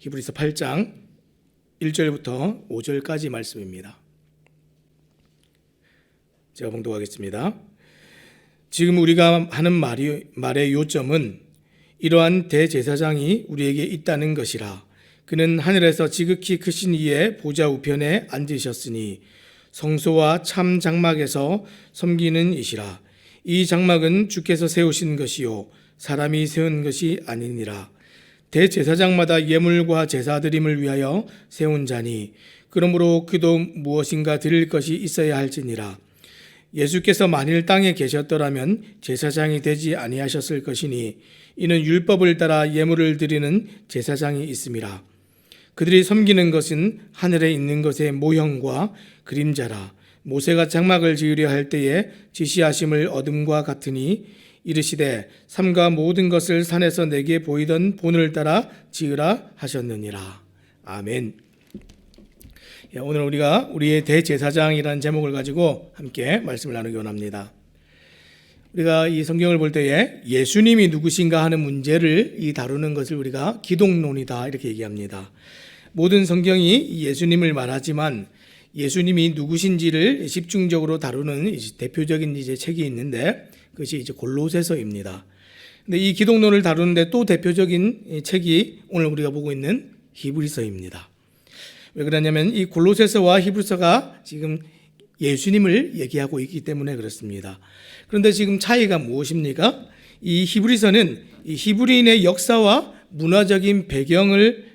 히브리서 8장 1절부터 5절까지 말씀입니다. 제가 봉독하겠습니다. 지금 우리가 하는 말이, 말의 요점은 이러한 대제사장이 우리에게 있다는 것이라. 그는 하늘에서 지극히 크신 이의 보좌 우편에 앉으셨으니 성소와 참 장막에서 섬기는 이시라. 이 장막은 주께서 세우신 것이요 사람이 세운 것이 아니니라. 대제사장마다 예물과 제사 드림을 위하여 세운 자니 그러므로 그도 무엇인가 드릴 것이 있어야 할지니라. 예수께서 만일 땅에 계셨더라면 제사장이 되지 아니하셨을 것이니 이는 율법을 따라 예물을 드리는 제사장이 있음이라. 그들이 섬기는 것은 하늘에 있는 것의 모형과 그림자라. 모세가 장막을 지으려 할 때에 지시하심을 얻음과 같으니 이르시되 삼가 모든 것을 산에서 내게 보이던 본을 따라 지으라 하셨느니라. 아멘. 예, 오늘 우리가 우리의 대제사장이라는 제목을 가지고 함께 말씀을 나누기 원합니다. 우리가 이 성경을 볼 때에 예수님이 누구신가 하는 문제를 이 다루는 것을 우리가 기독론이다 이렇게 얘기합니다. 모든 성경이 예수님을 말하지만 예수님이 누구신지를 집중적으로 다루는 대표적인 이제 책이 있는데 그 것이 이제 골로새서입니다. 근데 이 기독론을 다루는데 또 대표적인 책이 오늘 우리가 보고 있는 히브리서입니다. 왜 그러냐면 이 골로새서와 히브리서가 지금 예수님을 얘기하고 있기 때문에 그렇습니다. 그런데 지금 차이가 무엇입니까? 이 히브리서는 이 히브리인의 역사와 문화적인 배경을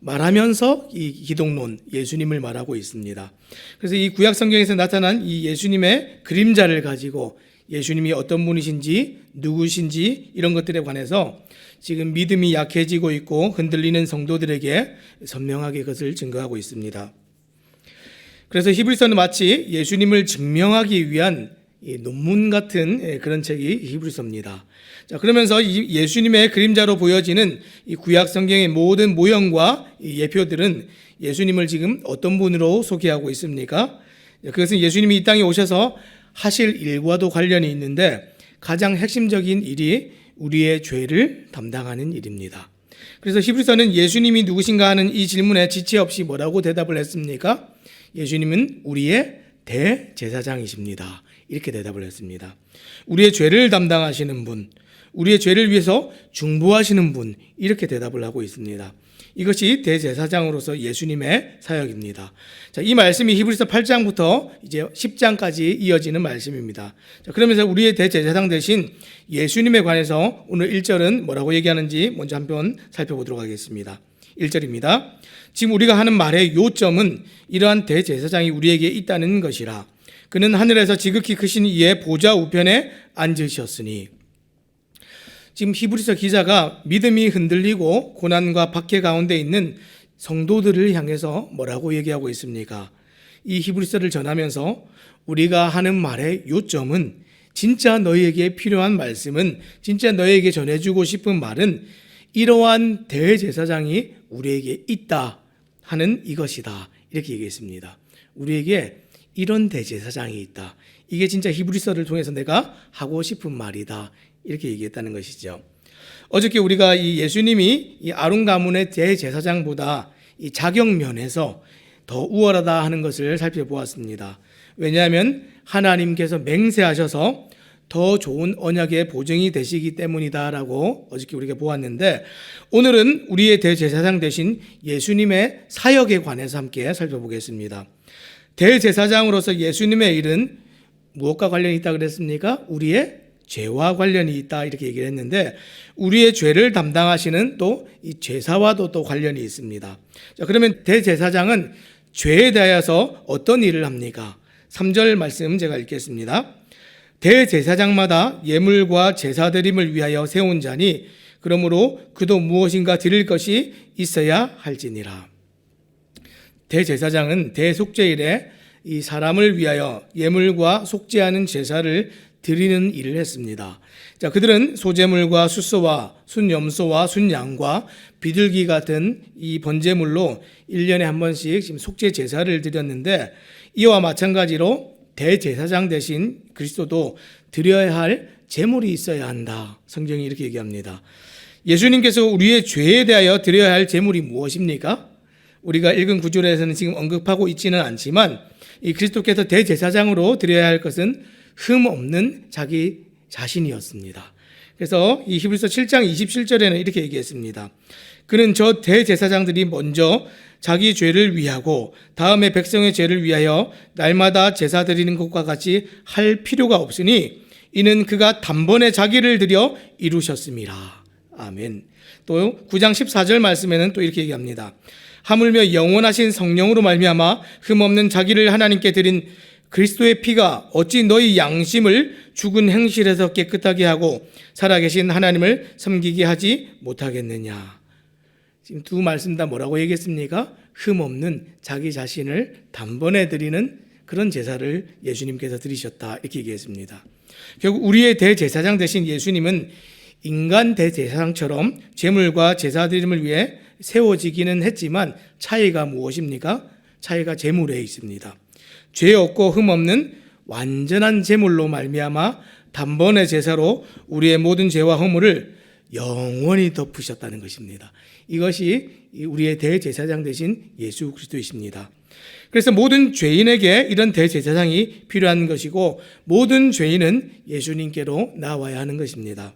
말하면서 이 기독론 예수님을 말하고 있습니다. 그래서 이 구약 성경에서 나타난 이 예수님의 그림자를 가지고 예수님이 어떤 분이신지 누구신지 이런 것들에 관해서 지금 믿음이 약해지고 있고 흔들리는 성도들에게 선명하게 그것을 증거하고 있습니다. 그래서 히브리서는 마치 예수님을 증명하기 위한 논문 같은 그런 책이 히브리서입니다. 자, 그러면서 예수님의 그림자로 보여지는 이 구약 성경의 모든 모형과 예표들은 예수님을 지금 어떤 분으로 소개하고 있습니까? 그것은 예수님이 이 땅에 오셔서 하실 일과도 관련이 있는데 가장 핵심적인 일이 우리의 죄를 담당하는 일입니다. 그래서 히브리서는 예수님이 누구신가 하는 이 질문에 지체 없이 뭐라고 대답을 했습니까? 예수님은 우리의 대제사장이십니다. 이렇게 대답을 했습니다. 우리의 죄를 담당하시는 분, 우리의 죄를 위해서 중보하시는 분, 이렇게 대답을 하고 있습니다. 이것이 대제사장으로서 예수님의 사역입니다. 자, 이 말씀이 히브리서 8장부터 이제 10장까지 이어지는 말씀입니다. 자, 그러면서 우리의 대제사장 대신 예수님에 관해서 오늘 1절은 뭐라고 얘기하는지 먼저 한번 살펴보도록 하겠습니다. 1절입니다. 지금 우리가 하는 말의 요점은 이러한 대제사장이 우리에게 있다는 것이라. 그는 하늘에서 지극히 크신 이의 보좌 우편에 앉으셨으니 지금 히브리서 기자가 믿음이 흔들리고 고난과 박해 가운데 있는 성도들을 향해서 뭐라고 얘기하고 있습니까? 이 히브리서를 전하면서 우리가 하는 말의 요점은 진짜 너희에게 필요한 말씀은 진짜 너희에게 전해주고 싶은 말은 이러한 대제사장이 우리에게 있다 하는 이것이다 이렇게 얘기했습니다. 우리에게 이런 대제사장이 있다. 이게 진짜 히브리서를 통해서 내가 하고 싶은 말이다. 이렇게 얘기했다는 것이죠. 어저께 우리가 이 예수님이 이 아론 가문의 대제사장보다 이 자격 면에서 더 우월하다 하는 것을 살펴보았습니다. 왜냐하면 하나님께서 맹세하셔서 더 좋은 언약의 보증이 되시기 때문이다라고 어저께 우리가 보았는데 오늘은 우리의 대제사장 대신 예수님의 사역에 관해서 함께 살펴보겠습니다. 대제사장으로서 예수님의 일은 무엇과 관련이 있다 그랬습니까? 우리의 죄와 관련이 있다 이렇게 얘기를 했는데 우리의 죄를 담당하시는 또 이 제사와도 또 관련이 있습니다. 자, 그러면 대제사장은 죄에 대하여서 어떤 일을 합니까? 3절 말씀 제가 읽겠습니다. 대제사장마다 예물과 제사 드림을 위하여 세운 자니 그러므로 그도 무엇인가 드릴 것이 있어야 할지니라. 대제사장은 대속죄일에 이 사람을 위하여 예물과 속죄하는 제사를 드리는 일을 했습니다. 자, 그들은 소재물과 숫소와 순염소와 순양과 비둘기 같은 이 번제물로 1년에 한 번씩 지금 속죄 제사를 드렸는데 이와 마찬가지로 대제사장 대신 그리스도도 드려야 할 제물이 있어야 한다. 성경이 이렇게 얘기합니다. 예수님께서 우리의 죄에 대하여 드려야 할 제물이 무엇입니까? 우리가 읽은 구절에서는 지금 언급하고 있지는 않지만 이 그리스도께서 대제사장으로 드려야 할 것은 흠 없는 자기 자신이었습니다. 그래서 이 히브리서 7장 27절에는 이렇게 얘기했습니다. 그는 저 대제사장들이 먼저 자기 죄를 위하고 다음에 백성의 죄를 위하여 날마다 제사 드리는 것과 같이 할 필요가 없으니 이는 그가 단번에 자기를 드려 이루셨습니다. 아멘. 또 9장 14절 말씀에는 또 이렇게 얘기합니다. 하물며 영원하신 성령으로 말미암아 흠없는 자기를 하나님께 드린 그리스도의 피가 어찌 너희 양심을 죽은 행실에서 깨끗하게 하고 살아계신 하나님을 섬기게 하지 못하겠느냐. 지금 두 말씀 다 뭐라고 얘기했습니까? 흠없는 자기 자신을 단번에 드리는 그런 제사를 예수님께서 드리셨다. 이렇게 얘기했습니다. 결국 우리의 대제사장 대신 예수님은 인간 대제사장처럼 제물과 제사 드림을 위해 세워지기는 했지만 차이가 무엇입니까? 차이가 제물에 있습니다. 죄 없고 흠 없는 완전한 제물로 말미암아 단번에 제사로 우리의 모든 죄와 허물을 영원히 덮으셨다는 것입니다. 이것이 우리의 대제사장 되신 예수 그리스도이십니다. 그래서 모든 죄인에게 이런 대제사장이 필요한 것이고 모든 죄인은 예수님께로 나와야 하는 것입니다.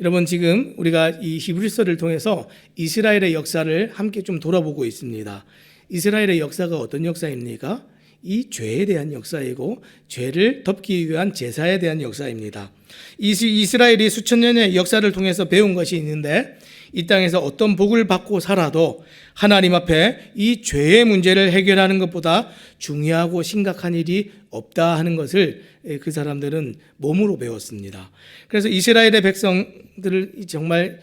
여러분 지금 우리가 이 히브리서를 통해서 이스라엘의 역사를 함께 좀 돌아보고 있습니다. 이스라엘의 역사가 어떤 역사입니까? 이 죄에 대한 역사이고 죄를 덮기 위한 제사에 대한 역사입니다. 이스라엘이 수천 년의 역사를 통해서 배운 것이 있는데 이 땅에서 어떤 복을 받고 살아도 하나님 앞에 이 죄의 문제를 해결하는 것보다 중요하고 심각한 일이 없다 하는 것을 그 사람들은 몸으로 배웠습니다. 그래서 이스라엘의 백성들을 정말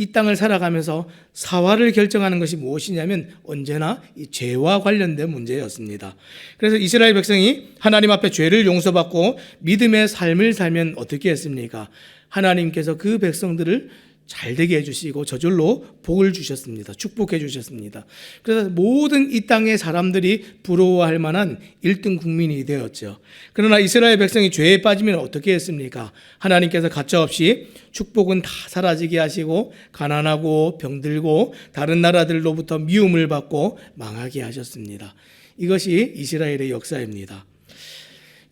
이 땅을 살아가면서 사활을 결정하는 것이 무엇이냐면 언제나 이 죄와 관련된 문제였습니다. 그래서 이스라엘 백성이 하나님 앞에 죄를 용서받고 믿음의 삶을 살면 어떻게 했습니까? 하나님께서 그 백성들을 잘 되게 해주시고 저절로 복을 주셨습니다. 축복해 주셨습니다. 그래서 모든 이 땅의 사람들이 부러워할 만한 1등 국민이 되었죠. 그러나 이스라엘 백성이 죄에 빠지면 어떻게 했습니까? 하나님께서 가차없이 축복은 다 사라지게 하시고 가난하고 병들고 다른 나라들로부터 미움을 받고 망하게 하셨습니다. 이것이 이스라엘의 역사입니다.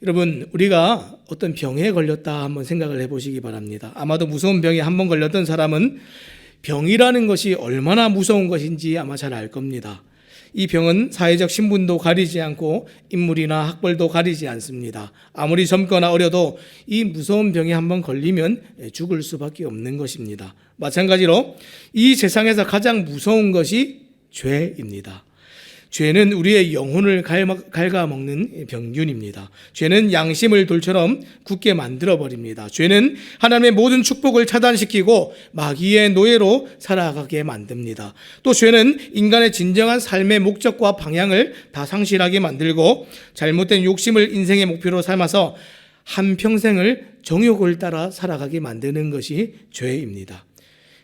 여러분, 우리가 어떤 병에 걸렸다 한번 생각을 해보시기 바랍니다. 아마도 무서운 병에 한번 걸렸던 사람은 병이라는 것이 얼마나 무서운 것인지 아마 잘 알 겁니다. 이 병은 사회적 신분도 가리지 않고 인물이나 학벌도 가리지 않습니다. 아무리 젊거나 어려도 이 무서운 병에 한번 걸리면 죽을 수밖에 없는 것입니다. 마찬가지로 이 세상에서 가장 무서운 것이 죄입니다. 죄는 우리의 영혼을 갉아먹는 병균입니다. 죄는 양심을 돌처럼 굳게 만들어버립니다. 죄는 하나님의 모든 축복을 차단시키고 마귀의 노예로 살아가게 만듭니다. 또 죄는 인간의 진정한 삶의 목적과 방향을 다 상실하게 만들고 잘못된 욕심을 인생의 목표로 삼아서 한평생을 정욕을 따라 살아가게 만드는 것이 죄입니다.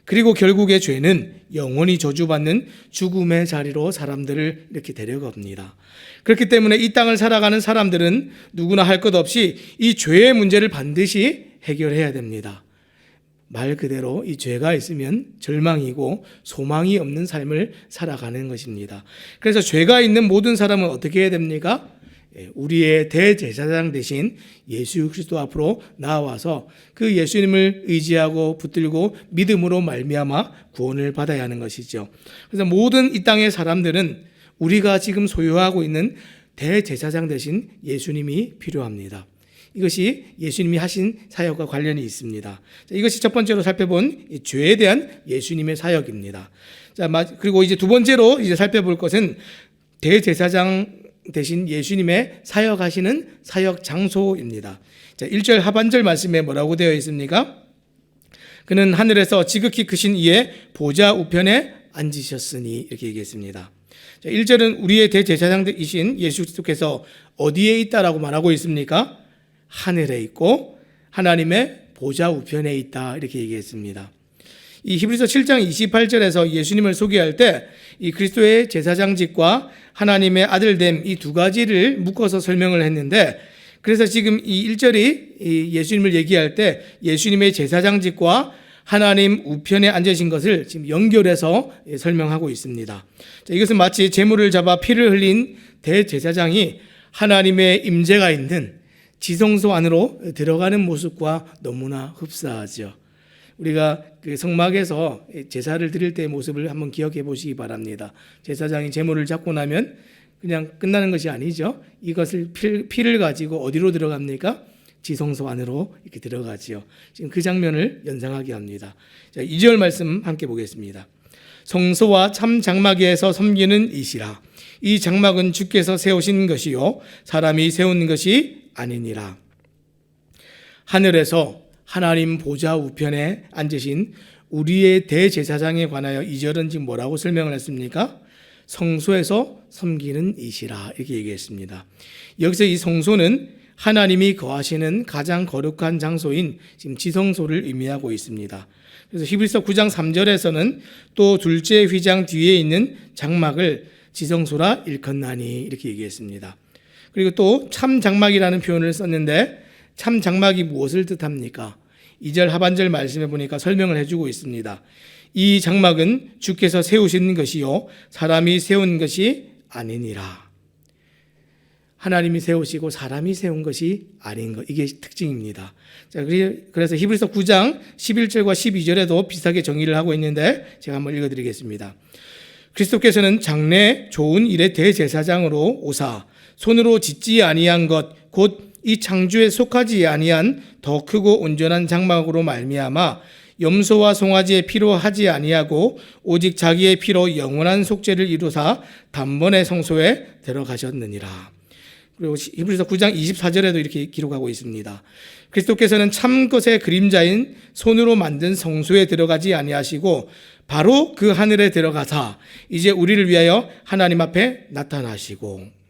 그리고 결국에 죄는 영원히 저주받는 죽음의 자리로 사람들을 이렇게 데려갑니다. 그렇기 때문에 이 땅을 살아가는 사람들은 누구나 할 것 없이 이 죄의 문제를 반드시 해결해야 됩니다. 말 그대로 이 죄가 있으면 절망이고 소망이 없는 삶을 살아가는 것입니다. 그래서 죄가 있는 모든 사람은 어떻게 해야 됩니까? 예, 우리의 대제사장 대신 예수 그리스도 앞으로 나와서 그 예수님을 의지하고 붙들고 믿음으로 말미암아 구원을 받아야 하는 것이죠. 그래서 모든 이 땅의 사람들은 우리가 지금 소유하고 있는 대제사장 대신 예수님이 필요합니다. 이것이 예수님이 하신 사역과 관련이 있습니다. 이것이 첫 번째로 살펴본 죄에 대한 예수님의 사역입니다. 자, 그리고 이제 두 번째로 이제 살펴볼 것은 대제사장 대신 예수님의 사역하시는 사역 장소입니다. 자, 1절 하반절 말씀에 뭐라고 되어 있습니까? 그는 하늘에서 지극히 크신 이의 보좌 우편에 앉으셨으니 이렇게 얘기했습니다. 자, 1절은 우리의 대제사장이신 예수 그리스도께서 어디에 있다라고 말하고 있습니까? 하늘에 있고 하나님의 보좌 우편에 있다 이렇게 얘기했습니다. 이 히브리서 7장 28절에서 예수님을 소개할 때 이 그리스도의 제사장직과 하나님의 아들됨 이 두 가지를 묶어서 설명을 했는데 그래서 지금 이 1절이 예수님을 얘기할 때 예수님의 제사장직과 하나님 우편에 앉으신 것을 지금 연결해서 예, 설명하고 있습니다. 자, 이것은 마치 제물을 잡아 피를 흘린 대제사장이 하나님의 임재가 있는 지성소 안으로 들어가는 모습과 너무나 흡사하죠. 우리가 그 성막에서 제사를 드릴 때의 모습을 한번 기억해 보시기 바랍니다. 제사장이 제물을 잡고 나면 그냥 끝나는 것이 아니죠. 이것을 피- 피를 가지고 어디로 들어갑니까? 지성소 안으로 이렇게 들어가지요. 지금 그 장면을 연상하게 합니다. 자, 2절 말씀 함께 보겠습니다. 성소와 참 장막에서 섬기는 이시라. 이 장막은 주께서 세우신 것이요 사람이 세운 것이 아니니라. 하늘에서 하나님 보좌 우편에 앉으신 우리의 대제사장에 관하여 이절은 지금 뭐라고 설명을 했습니까? 성소에서 섬기는 이시라 이렇게 얘기했습니다. 여기서 이 성소는 하나님이 거하시는 가장 거룩한 장소인 지금 지성소를 의미하고 있습니다. 그래서 히브리서 9장 3절에서는 또 둘째 휘장 뒤에 있는 장막을 지성소라 일컫나니 이렇게 얘기했습니다. 그리고 또 참 장막이라는 표현을 썼는데 참 장막이 무엇을 뜻합니까? 2절 하반절 말씀해 보니까 설명을 해주고 있습니다. 이 장막은 주께서 세우신 것이요 사람이 세운 것이 아니니라. 하나님이 세우시고 사람이 세운 것이 아닌 것 이게 특징입니다. 자, 그래- 그래서 히브리서 9장 11절과 12절에도 비슷하게 정의를 하고 있는데 제가 한번 읽어드리겠습니다. 그리스도께서는 장래 좋은 일의 대제사장으로 오사 손으로 짓지 아니한 것 곧 이 창조에 속하지 아니한 더 크고 온전한 장막으로 말미암아 염소와 송아지의 피로 하지 아니하고 오직 자기의 피로 영원한 속죄를 이루사 단번에 성소에 들어가셨느니라. 그리고 히브리서 9장 24절에도 이렇게 기록하고 있습니다. 그리스도께서는 참 것의 그림자인 손으로 만든 성소에 들어가지 아니하시고 바로 그 하늘에 들어가사 이제 우리를 위하여 하나님 앞에 나타나시고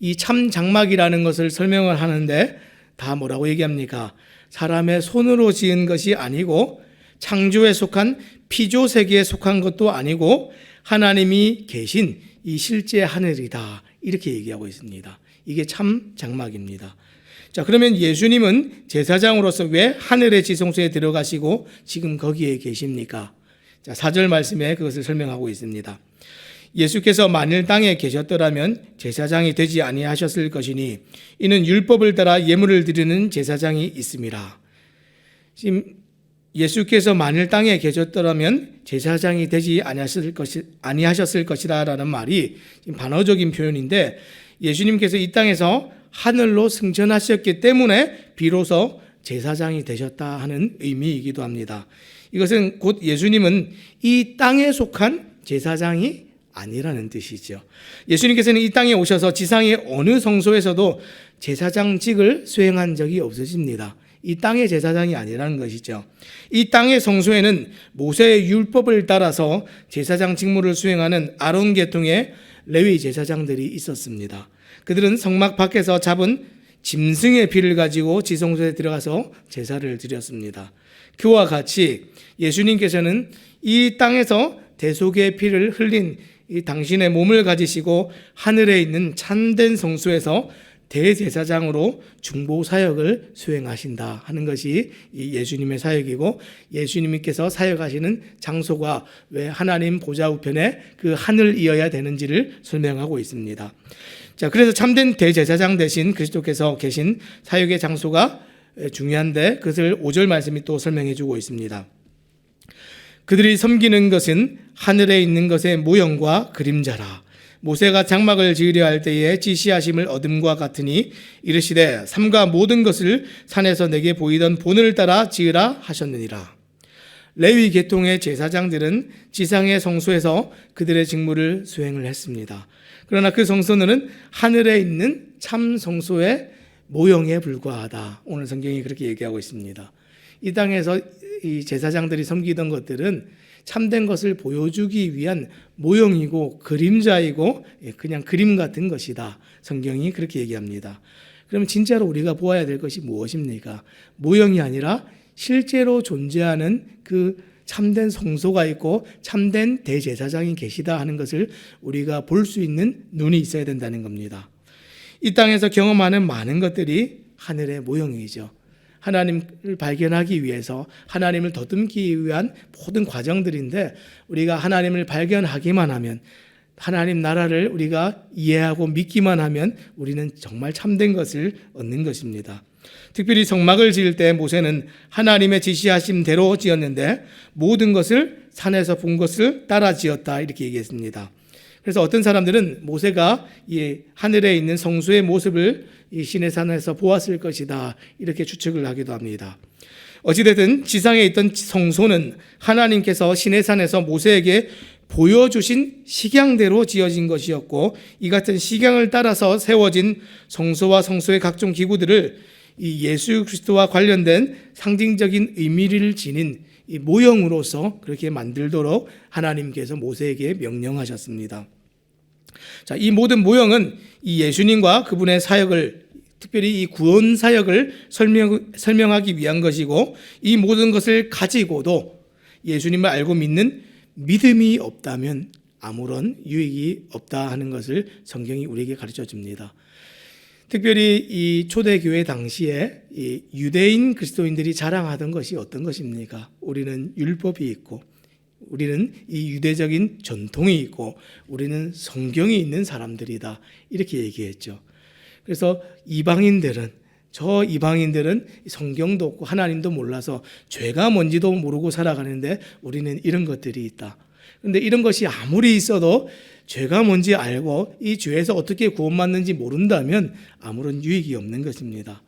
이 참 장막이라는 것을 설명을 하는데 다 뭐라고 얘기합니까? 사람의 손으로 지은 것이 아니고 창조에 속한 피조 세계에 속한 것도 아니고 하나님이 계신 이 실제 하늘이다. 이렇게 얘기하고 있습니다. 이게 참 장막입니다. 자, 그러면 예수님은 제사장으로서 왜 하늘의 지성소에 들어가시고 지금 거기에 계십니까? 자, 4절 말씀에 그것을 설명하고 있습니다. 예수께서 만일 땅에 계셨더라면 제사장이 되지 아니하셨을 것이니 이는 율법을 따라 예물을 드리는 제사장이 있음이라. 지금 예수께서 만일 땅에 계셨더라면 제사장이 되지 아니하셨을 것이 아니하셨을 것이다라는 말이 반어적인 표현인데 예수님께서 이 땅에서 하늘로 승천하셨기 때문에 비로소 제사장이 되셨다 하는 의미이기도 합니다. 이것은 곧 예수님은 이 땅에 속한 제사장이 아니라는 뜻이죠. 예수님께서는 이 땅에 오셔서 지상의 어느 성소에서도 제사장직을 수행한 적이 없으십니다. 이 땅의 제사장이 아니라는 것이죠. 이 땅의 성소에는 모세의 율법을 따라서 제사장 직무를 수행하는 아론 계통의 레위 제사장들이 있었습니다. 그들은 성막 밖에서 잡은 짐승의 피를 가지고 지성소에 들어가서 제사를 드렸습니다. 그와 같이 예수님께서는 이 땅에서 대속의 피를 흘린 이 당신의 몸을 가지시고 하늘에 있는 참된 성소에서 대제사장으로 중보 사역을 수행하신다 하는 것이 이 예수님의 사역이고 예수님께서 사역하시는 장소가 왜 하나님 보좌 우편에 그 하늘이어야 되는지를 설명하고 있습니다. 자, 그래서 참된 대제사장 대신 그리스도께서 계신 사역의 장소가 중요한데 그것을 5절 말씀이 또 설명해 주고 있습니다. 그들이 섬기는 것은 하늘에 있는 것의 모형과 그림자라. 모세가 장막을 지으려 할 때에 지시하심을 얻음과 같으니 이르시되 삼가 모든 것을 산에서 내게 보이던 본을 따라 지으라 하셨느니라. 레위 계통의 제사장들은 지상의 성소에서 그들의 직무를 수행을 했습니다. 그러나 그 성소는 하늘에 있는 참 성소의 모형에 불과하다. 오늘 성경이 그렇게 얘기하고 있습니다. 이 땅에서 이 제사장들이 섬기던 것들은 참된 것을 보여주기 위한 모형이고 그림자이고 예, 그냥 그림 같은 것이다. 성경이 그렇게 얘기합니다. 그러면 진짜로 우리가 보아야 될 것이 무엇입니까? 모형이 아니라 실제로 존재하는 그 참된 성소가 있고 참된 대제사장이 계시다 하는 것을 우리가 볼 수 있는 눈이 있어야 된다는 겁니다. 이 땅에서 경험하는 많은 것들이 하늘의 모형이죠. 하나님을 발견하기 위해서 하나님을 더듬기 위한 모든 과정들인데 우리가 하나님을 발견하기만 하면 하나님 나라를 우리가 이해하고 믿기만 하면 우리는 정말 참된 것을 얻는 것입니다. 특별히 성막을 지을 때 모세는 하나님의 지시하심대로 지었는데 모든 것을 산에서 본 것을 따라 지었다 이렇게 얘기했습니다. 그래서 어떤 사람들은 모세가 이 하늘에 있는 성소의 모습을 이 신의 산에서 보았을 것이다 이렇게 추측을 하기도 합니다. 어찌됐든 지상에 있던 성소는 하나님께서 신의 산에서 모세에게 보여주신 식양대로 지어진 것이었고 이 같은 식양을 따라서 세워진 성소와 성소의 각종 기구들을 이 예수 그리스도와 관련된 상징적인 의미를 지닌 이 모형으로서 그렇게 만들도록 하나님께서 모세에게 명령하셨습니다. 자, 이 모든 모형은 이 예수님과 그분의 사역을 특별히 이 구원 사역을 설명, 설명하기 위한 것이고 이 모든 것을 가지고도 예수님을 알고 믿는 믿음이 없다면 아무런 유익이 없다 하는 것을 성경이 우리에게 가르쳐 줍니다. 특별히 이 초대교회 당시에 이 유대인 그리스도인들이 자랑하던 것이 어떤 것입니까? 우리는 율법이 있고 우리는 이 유대적인 전통이 있고 우리는 성경이 있는 사람들이다. 이렇게 얘기했죠. 그래서 이방인들은 저 이방인들은 성경도 없고 하나님도 몰라서 죄가 뭔지도 모르고 살아가는데 우리는 이런 것들이 있다. 근데 이런 것이 아무리 있어도 죄가 뭔지 알고 이 죄에서 어떻게 구원받는지 모른다면 아무런 유익이 없는 것입니다.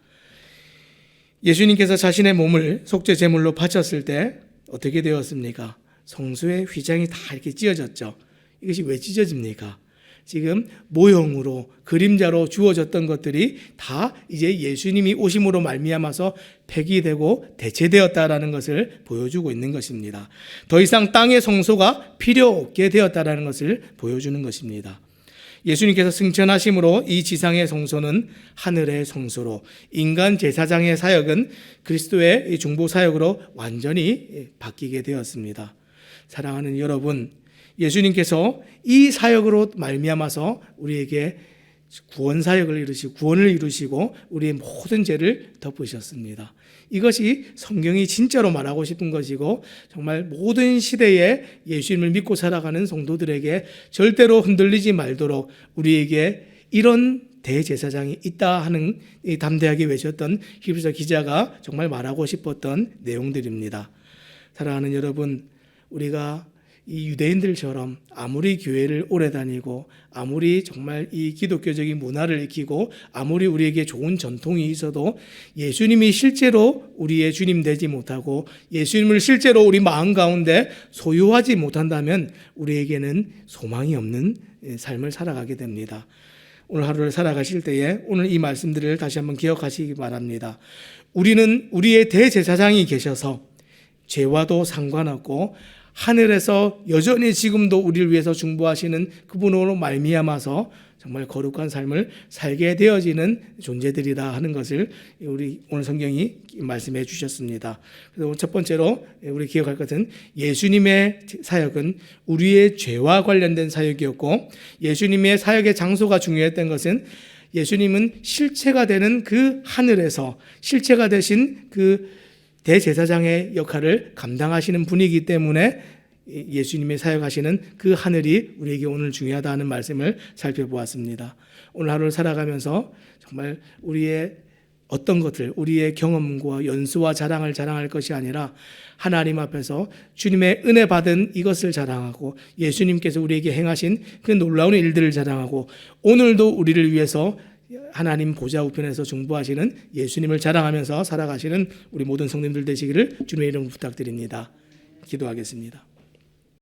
예수님께서 자신의 몸을 속죄 제물로 바쳤을 때 어떻게 되었습니까? 성소의 휘장이 다 이렇게 찢어졌죠. 이것이 왜 찢어집니까? 지금 모형으로 그림자로 주어졌던 것들이 다 이제 예수님이 오심으로 말미암아서 폐기되고 대체되었다라는 것을 보여주고 있는 것입니다. 더 이상 땅의 성소가 필요 없게 되었다라는 것을 보여주는 것입니다. 예수님께서 승천하심으로 이 지상의 성소는 하늘의 성소로 인간 제사장의 사역은 그리스도의 중보 사역으로 완전히 바뀌게 되었습니다. 사랑하는 여러분, 예수님께서 이 사역으로 말미암아서 우리에게 구원 사역을 이루시고 구원을 이루시고 우리의 모든 죄를 덮으셨습니다. 이것이 성경이 진짜로 말하고 싶은 것이고 정말 모든 시대에 예수님을 믿고 살아가는 성도들에게 절대로 흔들리지 말도록 우리에게 이런 대제사장이 있다 하는 담대하게 외쳤던 히브리서 기자가 정말 말하고 싶었던 내용들입니다. 사랑하는 여러분, 우리가 이 유대인들처럼 아무리 교회를 오래 다니고 아무리 정말 이 기독교적인 문화를 익히고 아무리 우리에게 좋은 전통이 있어도 예수님이 실제로 우리의 주님 되지 못하고 예수님을 실제로 우리 마음 가운데 소유하지 못한다면 우리에게는 소망이 없는 삶을 살아가게 됩니다. 오늘 하루를 살아가실 때에 오늘 이 말씀들을 다시 한번 기억하시기 바랍니다. 우리는 우리의 대제사장이 계셔서 죄와도 상관없고 하늘에서 여전히 지금도 우리를 위해서 중보하시는 그분으로 말미암아서 정말 거룩한 삶을 살게 되어지는 존재들이다 하는 것을 우리 오늘 성경이 말씀해 주셨습니다. 그래서 첫 번째로 우리 기억할 것은 예수님의 사역은 우리의 죄와 관련된 사역이었고 예수님의 사역의 장소가 중요했던 것은 예수님은 실체가 되는 그 하늘에서 실체가 되신 그 대제사장의 역할을 감당하시는 분이기 때문에 예수님의 사역하시는 그 하늘이 우리에게 오늘 중요하다는 말씀을 살펴보았습니다. 오늘 하루를 살아가면서 정말 우리의 어떤 것들, 우리의 경험과 연수와 자랑을 자랑할 것이 아니라 하나님 앞에서 주님의 은혜 받은 이것을 자랑하고 예수님께서 우리에게 행하신 그 놀라운 일들을 자랑하고 오늘도 우리를 위해서 하나님 보좌 우편에서 중보하시는 예수님을 자랑하면서 살아가시는 우리 모든 성님들 되시기를 주님의 이름으로 부탁드립니다. 기도하겠습니다.